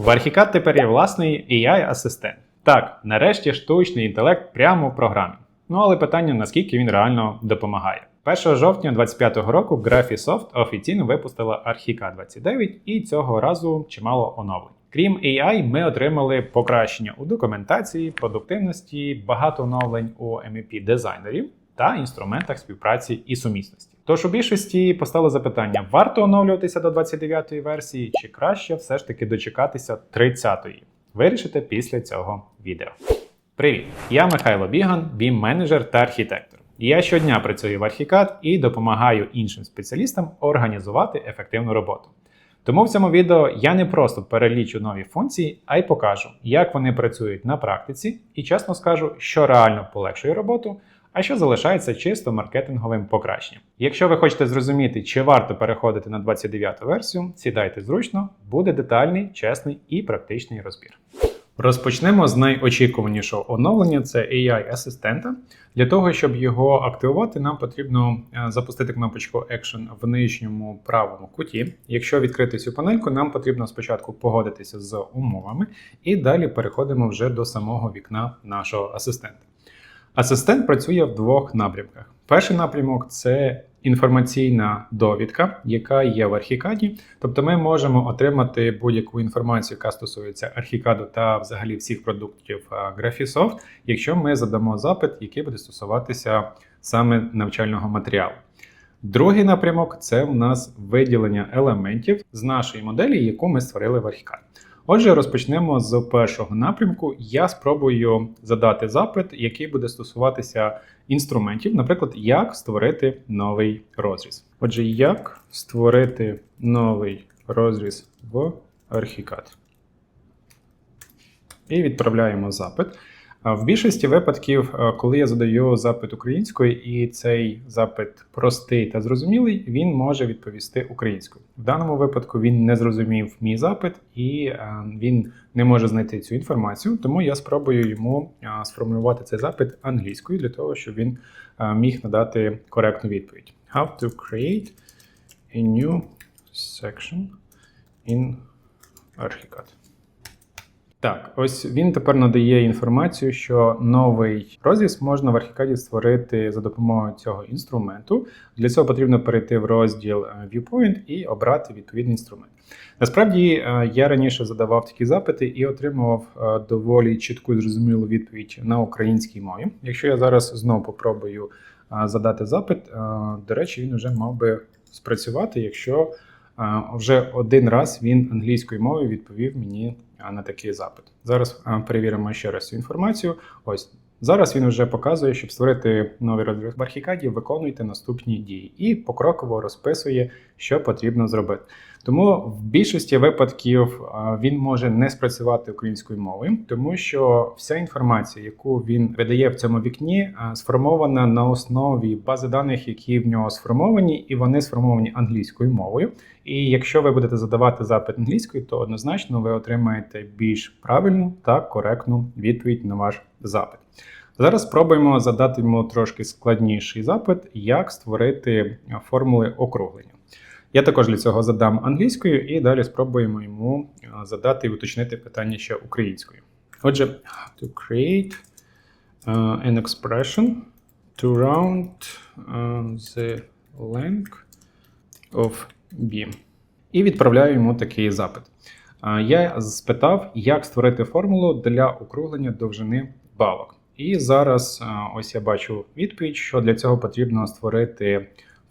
В Archicad тепер є власний AI-асистент. Так, нарешті штучний інтелект прямо в програмі. Ну але питання, наскільки він реально допомагає. 1 жовтня 2025 року Graphisoft офіційно випустила Archicad 29 і цього разу чимало оновлень. Крім AI, ми отримали покращення у документації, продуктивності, багато оновлень у MEP дизайнерів та інструментах співпраці і сумісності. Тож у більшості постало запитання: варто оновлюватися до 29-ї версії, чи краще все ж таки дочекатися 30-ї? Вирішите після цього відео. Привіт! Я Михайло Біган, бім менеджер та архітектор. Я щодня працюю в Archicad і допомагаю іншим спеціалістам організувати ефективну роботу. Тому в цьому відео я не просто перелічу нові функції, а й покажу, як вони працюють на практиці, і чесно скажу, що реально полегшує роботу, а що залишається чисто маркетинговим покращенням. Якщо ви хочете зрозуміти, чи варто переходити на 29 версію, сідайте зручно, буде детальний, чесний і практичний розбір. Розпочнемо з найочікуванішого оновлення це AI-асистента. Для того, щоб його активувати, нам потрібно е, запустити кнопочку Action в нижньому правому куті. Якщо відкрити цю панельку, нам потрібно спочатку погодитися з умовами, і далі переходимо вже до самого вікна нашого асистента. Асистент працює в двох напрямках. Перший напрямок це інформаційна довідка, яка є в архікаді. Тобто ми можемо отримати будь-яку інформацію, яка стосується архікаду та взагалі всіх продуктів Graphisoft, якщо ми задамо запит, який буде стосуватися саме навчального матеріалу. Другий напрямок це у нас виділення елементів з нашої моделі, яку ми створили в архікаді. Отже, розпочнемо з першого напрямку. Я спробую задати запит, який буде стосуватися інструментів, наприклад, як створити новий розріз. Отже, як створити новий розріз в Archicad. І відправляємо запит. В більшості випадків, е, коли я задаю запит українською, і цей запит простий та зрозумілий, він може відповісти українською. В даному випадку він не зрозумів мій запит і е, він не може знайти цю інформацію, тому я спробую йому е, сформулювати цей запит англійською для того, щоб він міг надати коректну відповідь. How to create a new section in Archicad. Так, ось він тепер надає інформацію, що новий розріз можна в архікаді створити за допомогою цього інструменту. Для цього потрібно перейти в розділ е, Viewpoint і обрати відповідний інструмент. Насправді е, я раніше задавав такі запити і отримував е, доволі чітку і зрозумілу відповідь на українській мові. Якщо я зараз знову попробую задати запит, до речі, він вже мав би спрацювати, якщо вже один раз він англійською мовою відповів мені на такий запит. Зараз перевіримо ще раз цю інформацію. Ось зараз він вже показує, щоб створити новий розрив в архікаді, виконуйте наступні дії і покроково розписує, що потрібно зробити. Тому в більшості випадків він може не спрацювати українською мовою, тому що вся інформація, яку він видає в цьому вікні, сформована на основі бази даних, які в нього сформовані, і вони сформовані англійською мовою. І якщо ви будете задавати запит англійською, то однозначно ви отримаєте більш правильну та коректну відповідь на ваш запит. Зараз спробуємо задати йому трошки складніший запит, як створити формули округлення. Я також для цього задам англійською і далі спробуємо йому задати і уточнити питання ще українською. Отже, to create uh, an expression to round uh, the length of beam. І відправляю йому такий запит. Я спитав, як створити формулу для округлення довжини балок. І зараз ось я бачу відповідь, що для цього потрібно створити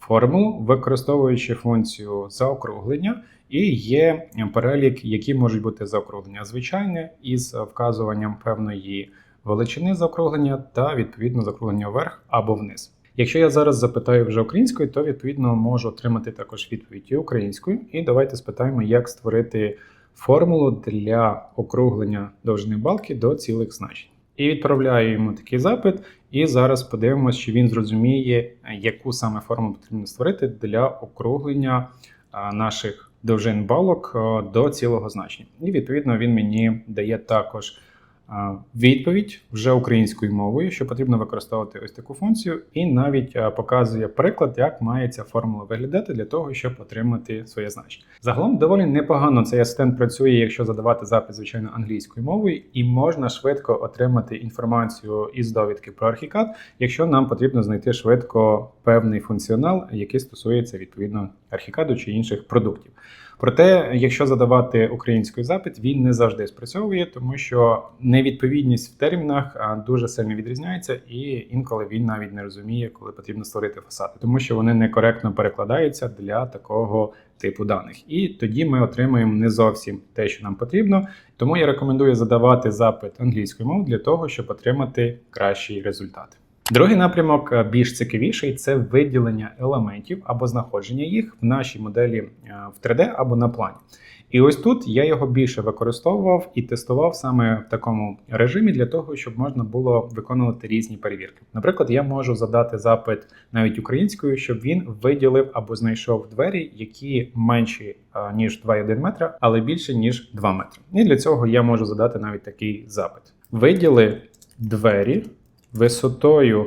формулу, використовуючи функцію заокруглення, і є перелік, які можуть бути заокруглення звичайне із вказуванням певної величини заокруглення та відповідно заокруглення вверх або вниз. Якщо я зараз запитаю вже українською, то відповідно можу отримати також відповідь і українською. І давайте спитаємо, як створити формулу для округлення довжини балки до цілих значень. І відправляю йому такий запит. І зараз подивимося, чи він зрозуміє, яку саме форму потрібно створити для округлення наших довжин балок до цілого значення. І відповідно він мені дає також відповідь вже українською мовою, що потрібно використовувати ось таку функцію, і навіть показує приклад, як має ця формула виглядати для того, щоб отримати своє значення. Загалом доволі непогано цей асистент працює, якщо задавати запит, звичайно, англійською мовою, і можна швидко отримати інформацію із довідки про архікад, якщо нам потрібно знайти швидко певний функціонал, який стосується відповідно архікаду чи інших продуктів. Проте, якщо задавати українською запит, він не завжди спрацьовує, тому що невідповідність в термінах дуже сильно відрізняється, і інколи він навіть не розуміє, коли потрібно створити фасади, тому що вони некоректно перекладаються для такого типу даних. І тоді ми отримуємо не зовсім те, що нам потрібно. Тому я рекомендую задавати запит англійською мовою для того, щоб отримати кращий результат. Другий напрямок е, більш цікавіший це виділення елементів або знаходження їх в нашій моделі е, в 3D або на плані. І ось тут я його більше використовував і тестував саме в такому режимі для того, щоб можна було виконувати різні перевірки. Наприклад, я можу задати запит навіть українською, щоб він виділив або знайшов двері, які менші е, ніж 2,1 метра, але більше ніж 2 метри. І для цього я можу задати навіть такий запит: виділи двері висотою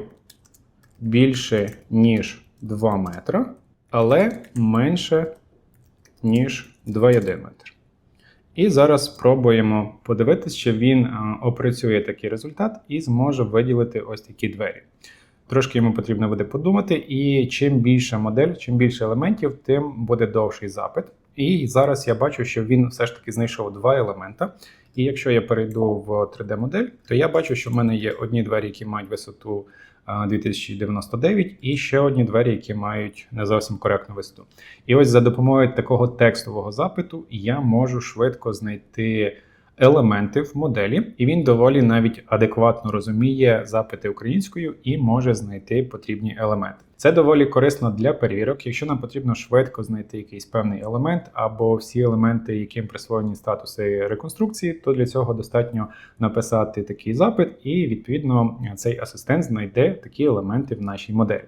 більше ніж 2 метра, але менше ніж 2,1 метр. І зараз спробуємо подивитися, чи він опрацює такий результат і зможе виділити ось такі двері. Трошки йому потрібно буде подумати, і чим більша модель, чим більше елементів, тим буде довший запит. І зараз я бачу, що він все ж таки знайшов два елемента. І якщо я перейду в 3D-модель, то я бачу, що в мене є одні двері, які мають висоту 2099, і ще одні двері, які мають не зовсім коректну висоту. І ось за допомогою такого текстового запиту я можу швидко знайти елементи в моделі, і він доволі навіть адекватно розуміє запити українською і може знайти потрібні елементи. Це доволі корисно для перевірок. Якщо нам потрібно швидко знайти якийсь певний елемент або всі елементи, яким присвоєні статуси реконструкції, то для цього достатньо написати такий запит, і відповідно цей асистент знайде такі елементи в нашій моделі.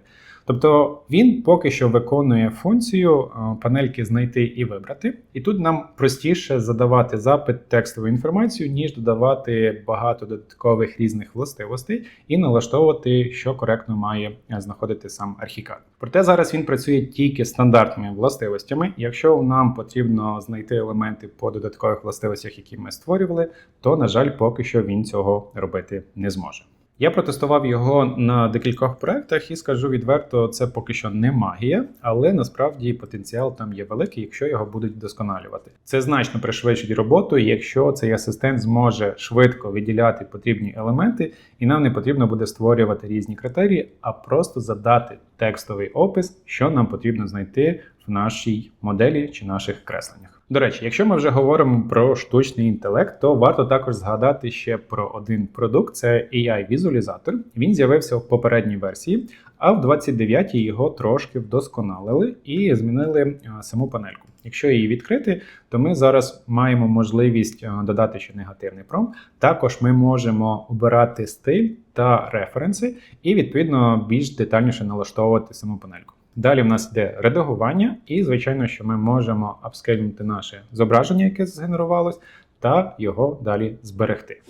Тобто він поки що виконує функцію е, панельки знайти і вибрати, і тут нам простіше задавати запит текстову інформацію, ніж додавати багато додаткових різних властивостей і налаштовувати, що коректно має е, знаходити сам архікад. Проте зараз він працює тільки стандартними властивостями. Якщо нам потрібно знайти елементи по додаткових властивостях, які ми створювали, то на жаль, поки що він цього робити не зможе. Я протестував його на декількох проектах і скажу відверто, це поки що не магія, але насправді потенціал там є великий, якщо його будуть вдосконалювати. Це значно пришвидшить роботу, якщо цей асистент зможе швидко виділяти потрібні елементи, і нам не потрібно буде створювати різні критерії, а просто задати текстовий опис, що нам потрібно знайти в нашій моделі чи наших кресленнях. До речі, якщо ми вже говоримо про штучний інтелект, то варто також згадати ще про один продукт: це AI-візуалізатор. Він з'явився в попередній версії, а в 29-й його трошки вдосконалили і змінили саму панельку. Якщо її відкрити, то ми зараз маємо можливість додати ще негативний пром. Також ми можемо обирати стиль та референси, і відповідно більш детальніше налаштовувати саму панельку. Далі в нас йде редагування, і, звичайно, що ми можемо апскейлінути наше зображення, яке згенерувалось, та його далі зберегти.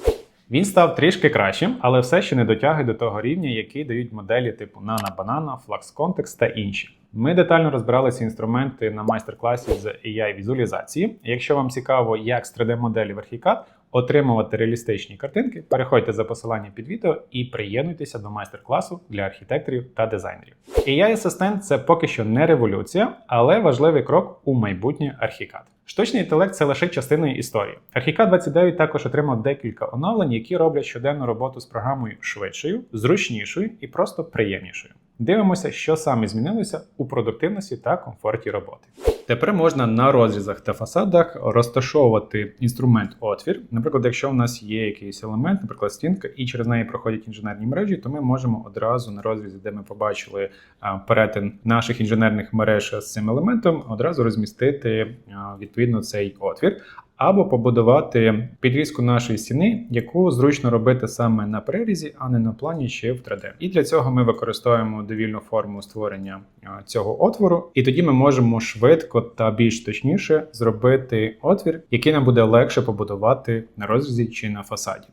Він став трішки кращим, але все ще не дотягує до того рівня, який дають моделі типу Nano Banana, Flux Context та інші. Ми детально розбирали ці інструменти на майстер-класі з AI візуалізації. Якщо вам цікаво, як з 3D-моделі в Archicad отримувати реалістичні картинки, переходьте за посиланням під відео і приєднуйтеся до майстер-класу для архітекторів та дизайнерів. AI асистент це поки що не революція, але важливий крок у майбутнє Archicad. Штучний інтелект це лише частина історії. Archicad 29 також отримав декілька оновлень, які роблять щоденну роботу з програмою швидшою, зручнішою і просто приємнішою. Дивимося, що саме змінилося у продуктивності та комфорті роботи. Тепер можна на розрізах та фасадах розташовувати інструмент отвір. Наприклад, якщо в нас є якийсь елемент, наприклад, стінка, і через неї проходять інженерні мережі, то ми можемо одразу на розрізі, де ми побачили перетин наших інженерних мереж з цим елементом, одразу розмістити відповідно цей отвір. Або побудувати підрізку нашої стіни, яку зручно робити саме на перерізі, а не на плані чи в 3D. І для цього ми використовуємо довільну форму створення цього отвору, і тоді ми можемо швидко та більш точніше зробити отвір, який нам буде легше побудувати на розрізі чи на фасаді.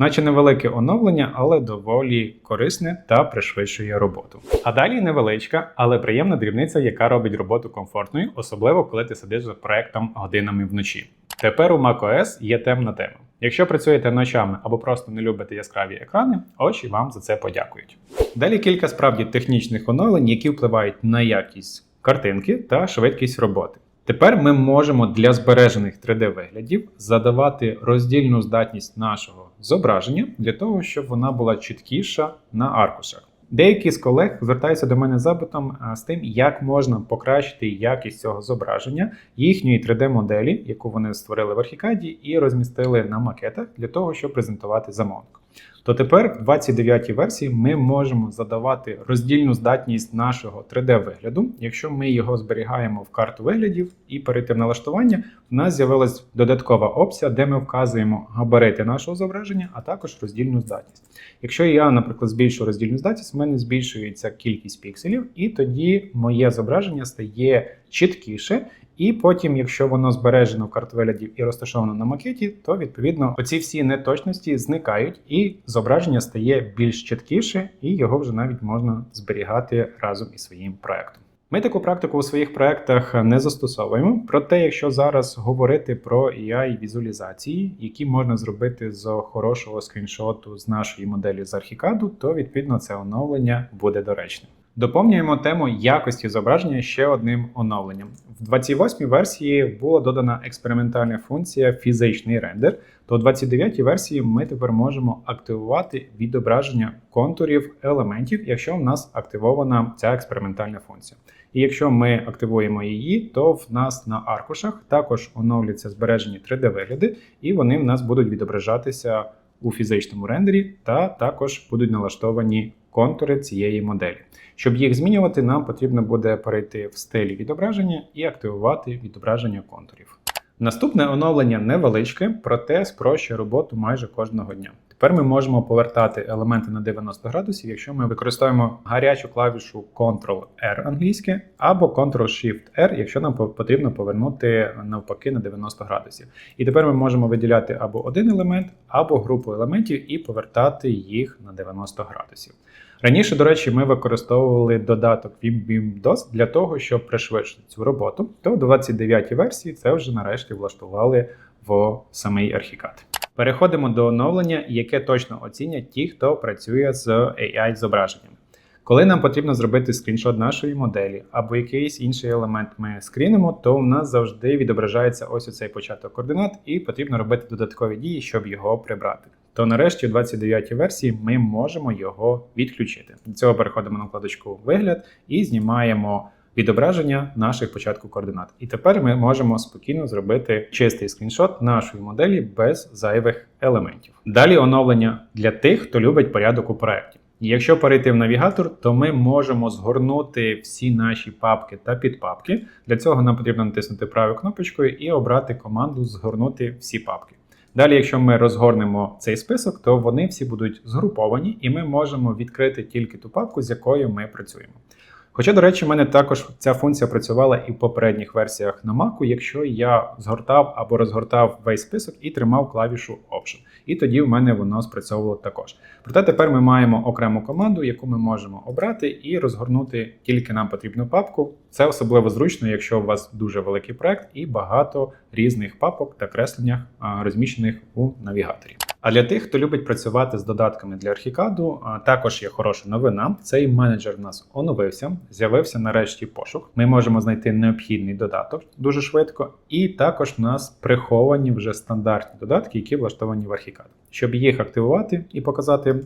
Наче невелике оновлення, але доволі корисне та пришвидшує роботу. А далі невеличка, але приємна дрібниця, яка робить роботу комфортною, особливо коли ти сидиш за проектом годинами вночі. Тепер у macOS є темна тема. Якщо працюєте ночами або просто не любите яскраві екрани, очі вам за це подякують. Далі кілька справді технічних оновлень, які впливають на якість картинки та швидкість роботи. Тепер ми можемо для збережених 3D-виглядів задавати роздільну здатність нашого зображення для того, щоб вона була чіткіша на аркушах. Деякі з колег звертаються до мене запитом з тим, як можна покращити якість цього зображення їхньої 3D-моделі, яку вони створили в Архікаді, і розмістили на макетах для того, щоб презентувати замовнику. То тепер в 29-й версії ми можемо задавати роздільну здатність нашого 3D-вигляду. Якщо ми його зберігаємо в карту виглядів і перейти в налаштування, в нас з'явилась додаткова опція, де ми вказуємо габарити нашого зображення, а також роздільну здатність. Якщо я, наприклад, збільшу роздільну здатність, в мене збільшується кількість пікселів, і тоді моє зображення стає чіткіше. І потім, якщо воно збережено в картвеглядів і розташовано на макеті, то відповідно оці всі неточності зникають, і зображення стає більш чіткіше, і його вже навіть можна зберігати разом із своїм проектом. Ми таку практику у своїх проектах не застосовуємо. Проте, якщо зараз говорити про ai візуалізації, які можна зробити з хорошого скріншоту з нашої моделі з архікаду, то відповідно це оновлення буде доречним. Доповнюємо тему якості зображення ще одним оновленням. В 28-й версії була додана експериментальна функція фізичний рендер. То в 29-й версії ми тепер можемо активувати відображення контурів елементів, якщо в нас активована ця експериментальна функція. І якщо ми активуємо її, то в нас на аркушах також оновляться збережені 3D-вигляди, і вони в нас будуть відображатися у фізичному рендері, та також будуть налаштовані контури цієї моделі. Щоб їх змінювати, нам потрібно буде перейти в стилі відображення і активувати відображення контурів. Наступне оновлення невеличке, проте спрощує роботу майже кожного дня. Тепер ми можемо повертати елементи на 90 градусів, якщо ми використовуємо гарячу клавішу Ctrl-R англійське або Ctrl-Shift-R, якщо нам потрібно повернути навпаки на 90 градусів. І тепер ми можемо виділяти або один елемент, або групу елементів і повертати їх на 90 градусів. Раніше, до речі, ми використовували додаток WebBeam для того, щоб пришвидшити цю роботу. То в 29 й версії це вже нарешті влаштували в самий архікад. Переходимо до оновлення, яке точно оцінять ті, хто працює з ai зображенням. Коли нам потрібно зробити скріншот нашої моделі або якийсь інший елемент ми скрінимо, то у нас завжди відображається ось оцей початок координат, і потрібно робити додаткові дії, щоб його прибрати. То нарешті, в 29 й версії, ми можемо його відключити. Для цього переходимо на вкладочку Вигляд і знімаємо відображення наших початку координат. І тепер ми можемо спокійно зробити чистий скріншот нашої моделі без зайвих елементів. Далі оновлення для тих, хто любить порядок у проєкті. Якщо перейти в навігатор, то ми можемо згорнути всі наші папки та підпапки. Для цього нам потрібно натиснути правою кнопочкою і обрати команду Згорнути всі папки. Далі, якщо ми розгорнемо цей список, то вони всі будуть згруповані, і ми можемо відкрити тільки ту папку, з якою ми працюємо. Хоча, до речі, в мене також ця функція працювала і в попередніх версіях на Mac, якщо я згортав або розгортав весь список і тримав клавішу Option. І тоді в мене воно спрацьовувало також. Проте тепер ми маємо окрему команду, яку ми можемо обрати і розгорнути тільки нам потрібну папку. Це особливо зручно, якщо у вас дуже великий проект і багато різних папок та креслення розміщених у навігаторі. А для тих, хто любить працювати з додатками для архікаду, також є хороша новина. Цей менеджер в нас оновився, з'явився нарешті пошук. Ми можемо знайти необхідний додаток дуже швидко, і також в нас приховані вже стандартні додатки, які влаштовані в архікад. Щоб їх активувати і показати,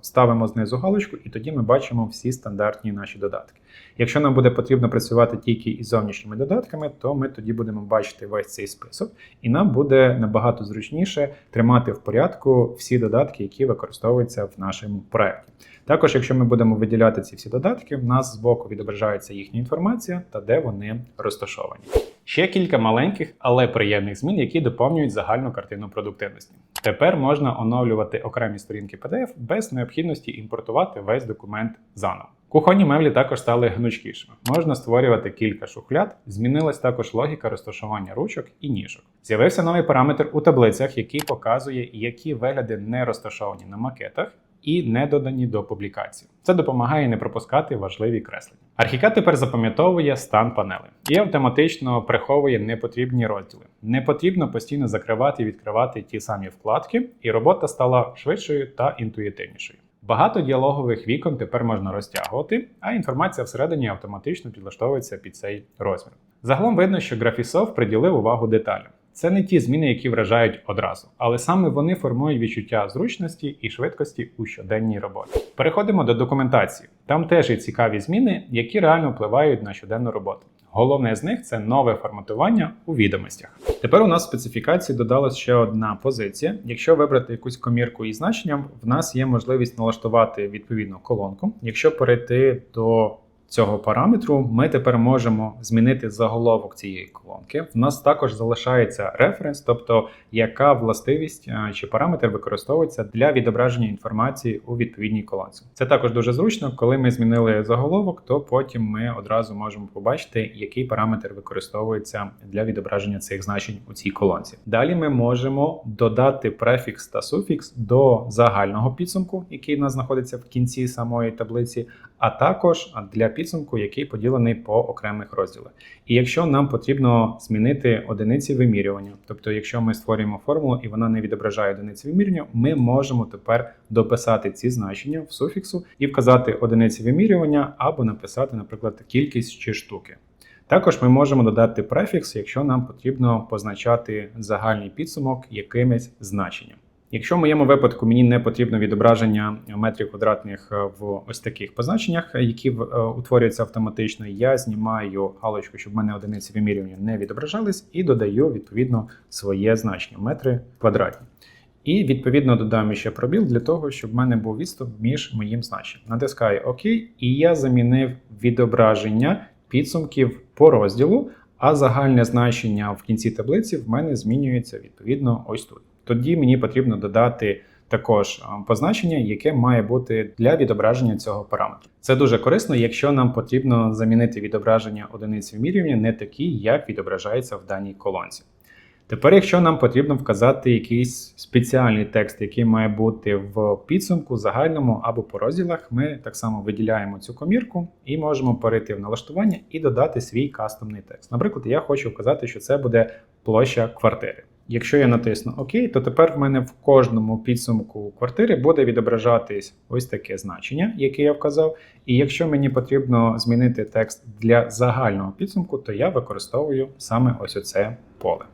ставимо знизу галочку, і тоді ми бачимо всі стандартні наші додатки. Якщо нам буде потрібно працювати тільки із зовнішніми додатками, то ми тоді будемо бачити весь цей список, і нам буде набагато зручніше тримати в порядку всі додатки, які використовуються в нашому проєкті. Також, якщо ми будемо виділяти ці всі додатки, в нас збоку відображається їхня інформація та де вони розташовані. Ще кілька маленьких, але приємних змін, які доповнюють загальну картину продуктивності. Тепер можна оновлювати окремі сторінки PDF без необхідності імпортувати весь документ заново. Кухонні меблі також стали гнучкішими. Можна створювати кілька шухляд. Змінилась також логіка розташування ручок і ніжок. З'явився новий параметр у таблицях, який показує, які вигляди не розташовані на макетах. І не додані до публікації. Це допомагає не пропускати важливі креслення. Архікад тепер запам'ятовує стан панели і автоматично приховує непотрібні розділи. Не потрібно постійно закривати і відкривати ті самі вкладки, і робота стала швидшою та інтуїтивнішою. Багато діалогових вікон тепер можна розтягувати, а інформація всередині автоматично підлаштовується під цей розмір. Загалом видно, що Graphisoft приділив увагу деталям. Це не ті зміни, які вражають одразу, але саме вони формують відчуття зручності і швидкості у щоденній роботі. Переходимо до документації. Там теж є цікаві зміни, які реально впливають на щоденну роботу. Головне з них це нове форматування у відомостях. Тепер у нас в специфікації додалась ще одна позиція. Якщо вибрати якусь комірку із значенням, в нас є можливість налаштувати відповідну колонку. Якщо перейти до цього параметру, ми тепер можемо змінити заголовок цієї колонки. В нас також залишається референс, тобто яка властивість чи параметр використовується для відображення інформації у відповідній колонці. Це також дуже зручно, коли ми змінили заголовок, то потім ми одразу можемо побачити, який параметр використовується для відображення цих значень у цій колонці. Далі ми можемо додати префікс та суфікс до загального підсумку, який в нас знаходиться в кінці самої таблиці, а також для підсумку, який поділений по окремих розділах. І якщо нам потрібно змінити одиниці вимірювання, тобто, якщо ми створюємо формулу і вона не відображає одиниці вимірювання, ми можемо тепер дописати ці значення в суфіксу і вказати одиниці вимірювання або написати, наприклад, кількість чи штуки. Також ми можемо додати префікс, якщо нам потрібно позначати загальний підсумок якимось значенням. Якщо в моєму випадку мені не потрібно відображення метрів квадратних е, в ось таких позначеннях, які е, утворюються автоматично, я знімаю галочку, щоб в мене одиниці вимірювання не відображались, і додаю відповідно своє значення метри квадратні. І відповідно додам ще пробіл для того, щоб в мене був відступ між моїм значенням. Натискаю ОК, і я замінив відображення підсумків по розділу, а загальне значення в кінці таблиці в мене змінюється відповідно ось тут. Тоді мені потрібно додати також позначення, яке має бути для відображення цього параметру. Це дуже корисно, якщо нам потрібно замінити відображення одиниць вимірювання не такі, як відображається в даній колонці. Тепер, якщо нам потрібно вказати якийсь спеціальний текст, який має бути в підсумку, загальному або по розділах, ми так само виділяємо цю комірку і можемо перейти в налаштування і додати свій кастомний текст. Наприклад, я хочу вказати, що це буде площа квартири. Якщо я натисну ОК, то тепер в мене в кожному підсумку квартири буде відображатись ось таке значення, яке я вказав. І якщо мені потрібно змінити текст для загального підсумку, то я використовую саме ось оце поле.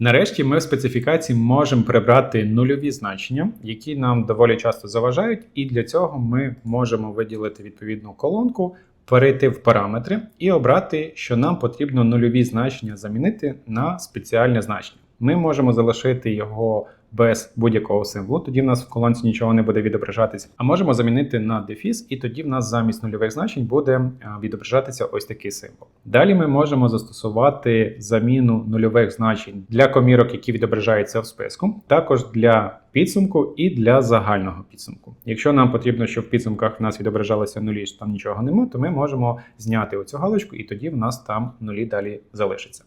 Нарешті ми в специфікації можемо прибрати нульові значення, які нам доволі часто заважають, і для цього ми можемо виділити відповідну колонку, перейти в параметри і обрати, що нам потрібно нульові значення замінити на спеціальне значення. Ми можемо залишити його без будь-якого символу, тоді в нас в колонці нічого не буде відображатися. А можемо замінити на дефіс, і тоді в нас замість нульових значень буде відображатися ось такий символ. Далі ми можемо застосувати заміну нульових значень для комірок, які відображаються в списку, також для підсумку і для загального підсумку. Якщо нам потрібно, щоб в підсумках в нас відображалися нулі, що там нічого немає, то ми можемо зняти оцю галочку, і тоді в нас там нулі далі залишаться.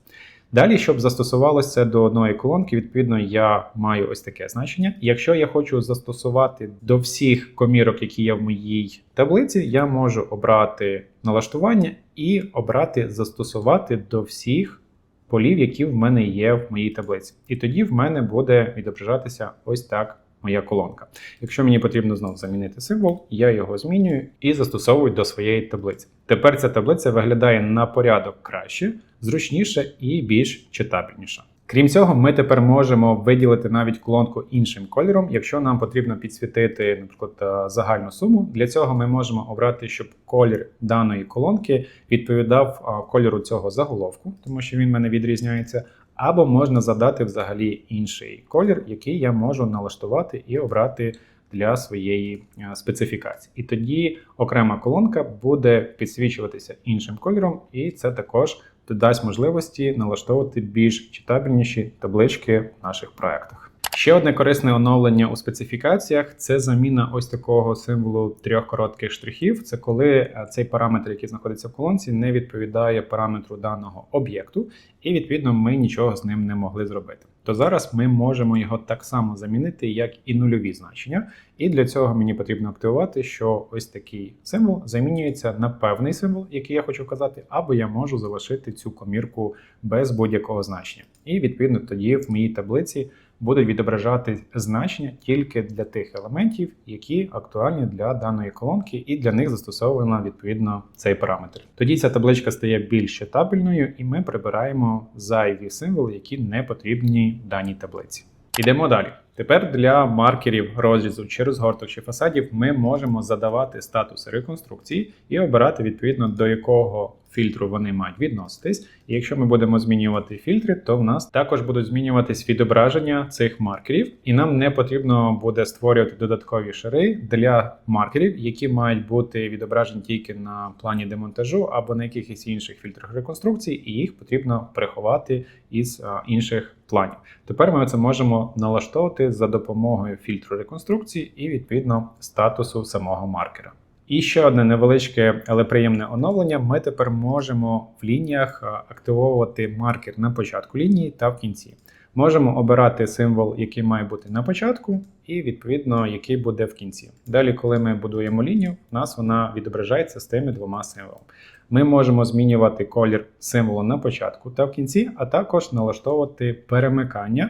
Далі, щоб застосувалося до одної колонки, відповідно, я маю ось таке значення. Якщо я хочу застосувати до всіх комірок, які є в моїй таблиці, я можу обрати налаштування і обрати застосувати до всіх полів, які в мене є в моїй таблиці. І тоді в мене буде відображатися ось так. Моя колонка. Якщо мені потрібно знову замінити символ, я його змінюю і застосовую до своєї таблиці. Тепер ця таблиця виглядає на порядок краще, зручніше і більш читабельніше. Крім цього, ми тепер можемо виділити навіть колонку іншим кольором, якщо нам потрібно підсвітити, наприклад, загальну суму. Для цього ми можемо обрати, щоб колір даної колонки відповідав кольору цього заголовку, тому що він в мене відрізняється. Або можна задати взагалі інший колір, який я можу налаштувати і обрати для своєї специфікації. І тоді окрема колонка буде підсвічуватися іншим кольором, і це також додасть можливості налаштовувати більш читабельніші таблички в наших проектах. Ще одне корисне оновлення у специфікаціях це заміна ось такого символу трьох коротких штрихів. Це коли е, цей параметр, який знаходиться в колонці, не відповідає параметру даного об'єкту, і відповідно ми нічого з ним не могли зробити. То зараз ми можемо його так само замінити, як і нульові значення. І для цього мені потрібно активувати, що ось такий символ замінюється на певний символ, який я хочу вказати, або я можу залишити цю комірку без будь-якого значення. І відповідно тоді в моїй таблиці будуть відображати значення тільки для тих елементів, які актуальні для даної колонки, і для них застосовано відповідно цей параметр. Тоді ця табличка стає більш читабельною, і ми прибираємо зайві символи, які не потрібні даній таблиці. Ідемо далі. Тепер для маркерів розрізу чи розгорток чи фасадів ми можемо задавати статуси реконструкції і обирати відповідно до якого фільтру вони мають відноситись. І якщо ми будемо змінювати фільтри, то в нас також будуть змінюватись відображення цих маркерів, і нам не потрібно буде створювати додаткові шари для маркерів, які мають бути відображені тільки на плані демонтажу або на якихось інших фільтрах реконструкції, і їх потрібно приховати із інших планів. Тепер ми це можемо налаштовувати за допомогою фільтру реконструкції і відповідно статусу самого маркера. І ще одне невеличке, але приємне оновлення. Ми тепер можемо в лініях активовувати маркер на початку лінії та в кінці. Можемо обирати символ, який має бути на початку, і відповідно який буде в кінці. Далі, коли ми будуємо лінію, у нас вона відображається з тими двома символами. Ми можемо змінювати колір символу на початку та в кінці, а також налаштовувати перемикання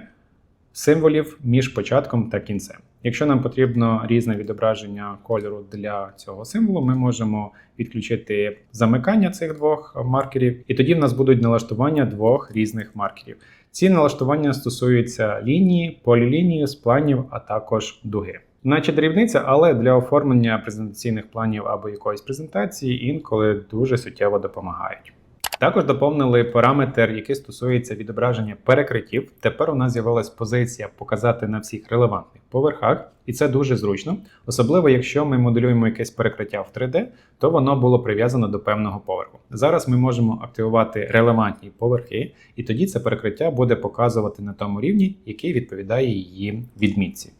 символів між початком та кінцем. Якщо нам потрібно різне відображення кольору для цього символу, ми можемо відключити замикання цих двох маркерів, і тоді в нас будуть налаштування двох різних маркерів. Ці налаштування стосуються лінії, полілінії, спланів, а також дуги. Наче дрібниця, але для оформлення презентаційних планів або якоїсь презентації інколи дуже суттєво допомагають. Також доповнили параметр, який стосується відображення перекриттів. Тепер у нас з'явилась позиція показати на всіх релевантних поверхах, і це дуже зручно. Особливо, якщо ми моделюємо якесь перекриття в 3D, то воно було прив'язано до певного поверху. Зараз ми можемо активувати релевантні поверхи, і тоді це перекриття буде показувати на тому рівні, який відповідає її відмітці.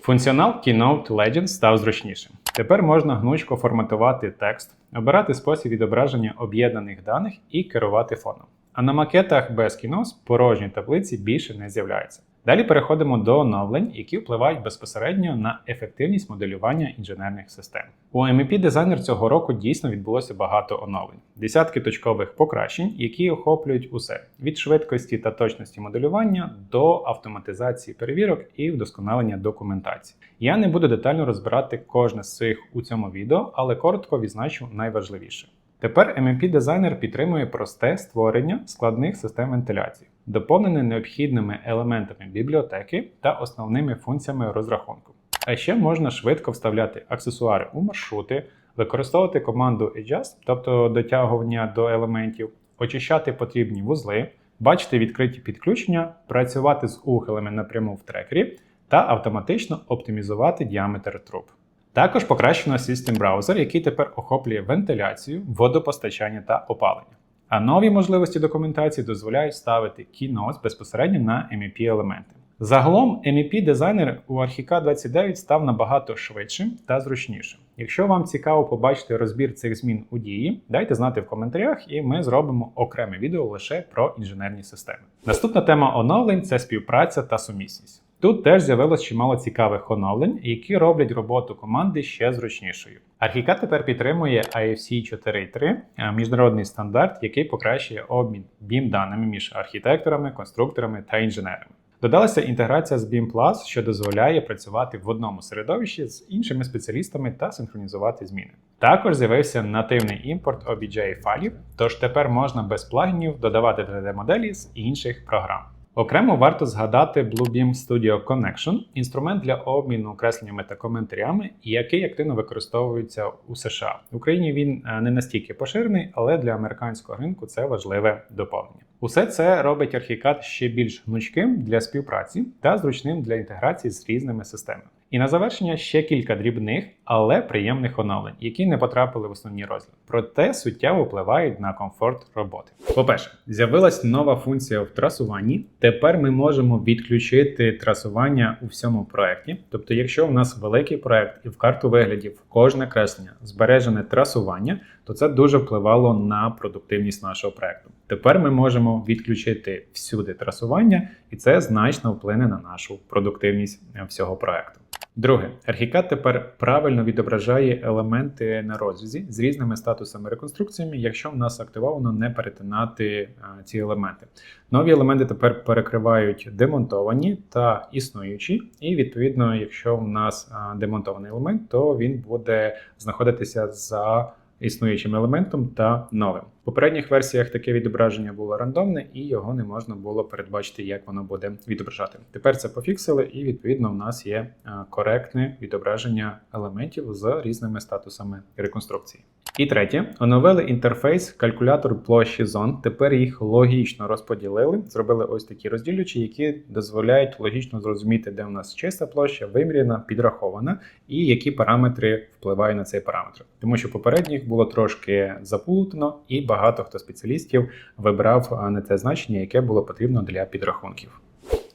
Функціонал Keynote Legends став зручнішим. Тепер можна гнучко форматувати текст, обирати спосіб відображення об'єднаних даних і керувати фоном. А на макетах без кінос порожні таблиці більше не з'являються. Далі переходимо до оновлень, які впливають безпосередньо на ефективність моделювання інженерних систем. У MEP Designer цього року дійсно відбулося багато оновлень, десятки точкових покращень, які охоплюють усе від швидкості та точності моделювання до автоматизації перевірок і вдосконалення документації. Я не буду детально розбирати кожне з цих у цьому відео, але коротко відзначу найважливіше. Тепер MEP Designer підтримує просте створення складних систем вентиляції, доповнене необхідними елементами бібліотеки та основними функціями розрахунку. А ще можна швидко вставляти аксесуари у маршрути, використовувати команду Adjust, тобто дотягування до елементів, очищати потрібні вузли, бачити відкриті підключення, працювати з ухилами напряму в трекері та автоматично оптимізувати діаметр труб. Також покращено System Browser, який тепер охоплює вентиляцію, водопостачання та опалення. А нові можливості документації дозволяють ставити Keynotes безпосередньо на MEP елементи. Загалом MEP дизайнер у Archicad 29 став набагато швидшим та зручнішим. Якщо вам цікаво побачити розбір цих змін у дії, дайте знати в коментарях, і ми зробимо окреме відео лише про інженерні системи. Наступна тема оновлень це співпраця та сумісність. Тут теж з'явилось чимало цікавих оновлень, які роблять роботу команди ще зручнішою. Archicad тепер підтримує IFC 4.3 міжнародний стандарт, який покращує обмін BIM даними між архітекторами, конструкторами та інженерами. Додалася інтеграція з BIM Plus, що дозволяє працювати в одному середовищі з іншими спеціалістами та синхронізувати зміни. Також з'явився нативний імпорт OBJ файлів, тож тепер можна без плагінів додавати 3D-моделі з інших програм. Окремо варто згадати Bluebeam Studio Connection, інструмент для обміну кресленнями та коментарями, який активно використовується у США. В Україні він е, не настільки поширений, але для американського ринку це важливе доповнення. Усе це робить Archicad ще більш гнучким для співпраці та зручним для інтеграції з різними системами. І на завершення ще кілька дрібних, але приємних оновлень, які не потрапили в основні розділи. Проте суттєво впливають на комфорт роботи. По-перше, з'явилась нова функція в трасуванні. Тепер ми можемо відключити трасування у всьому проєкті. Тобто, якщо у нас великий проєкт і в карту виглядів кожне креслення збережене трасування, то це дуже впливало на продуктивність нашого проєкту. Тепер ми можемо відключити всюди трасування, і це значно вплине на нашу продуктивність е, всього проєкту. Друге, архікад тепер правильно відображає елементи на розрізі з різними статусами реконструкціями, якщо в нас активовано не перетинати а, ці елементи. Нові елементи тепер перекривають демонтовані та існуючі, і відповідно, якщо в нас а, демонтований елемент, то він буде знаходитися за існуючим елементом та новим. Попередніх версіях таке відображення було рандомне, і його не можна було передбачити, як воно буде відображати. Тепер це пофіксили, і відповідно в нас є е, коректне відображення елементів з різними статусами реконструкції. І третє, оновили інтерфейс калькулятор площі зон. Тепер їх логічно розподілили, зробили ось такі розділючі, які дозволяють логічно зрозуміти, де у нас чиста площа, виміряна, підрахована, і які параметри впливають на цей параметр. Тому що попередніх було трошки заплутано, і багато хто спеціалістів вибрав не те значення, яке було потрібно для підрахунків.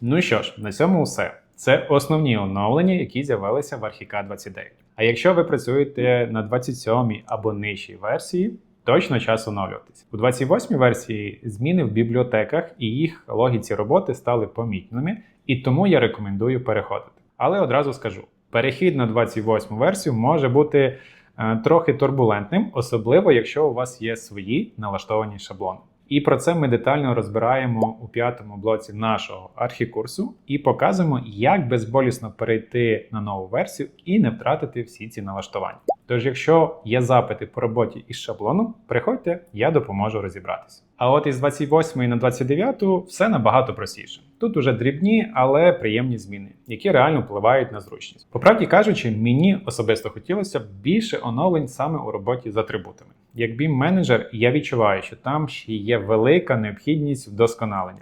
Ну що ж, на цьому все. Це основні оновлення, які з'явилися в Archicad 29. А якщо ви працюєте на 27 або нижчій версії, точно час оновлюватись. У 28 версії зміни в бібліотеках і їх логіці роботи стали помітними, і тому я рекомендую переходити. Але одразу скажу: перехід на 28 версію може бути трохи турбулентним, особливо якщо у вас є свої налаштовані шаблони. І про це ми детально розбираємо у п'ятому блоці нашого архікурсу і показуємо, як безболісно перейти на нову версію і не втратити всі ці налаштування. Тож, якщо є запити по роботі із шаблоном, приходьте, я допоможу розібратися. А от із 28 на 29 все набагато простіше. Тут уже дрібні, але приємні зміни, які реально впливають на зручність. По правді кажучи, мені особисто хотілося б більше оновлень саме у роботі з атрибутами. Як BIM-менеджер, я відчуваю, що там ще є велика необхідність вдосконалення.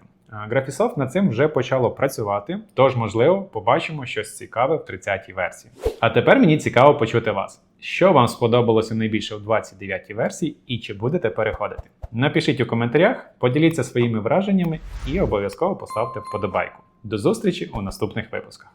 Graphisoft над цим вже почало працювати, тож, можливо, побачимо щось цікаве в 30-й версії. А тепер мені цікаво почути вас. Що вам сподобалося найбільше у 29-й версії і чи будете переходити? Напишіть у коментарях, поділіться своїми враженнями і обов'язково поставте вподобайку. До зустрічі у наступних випусках.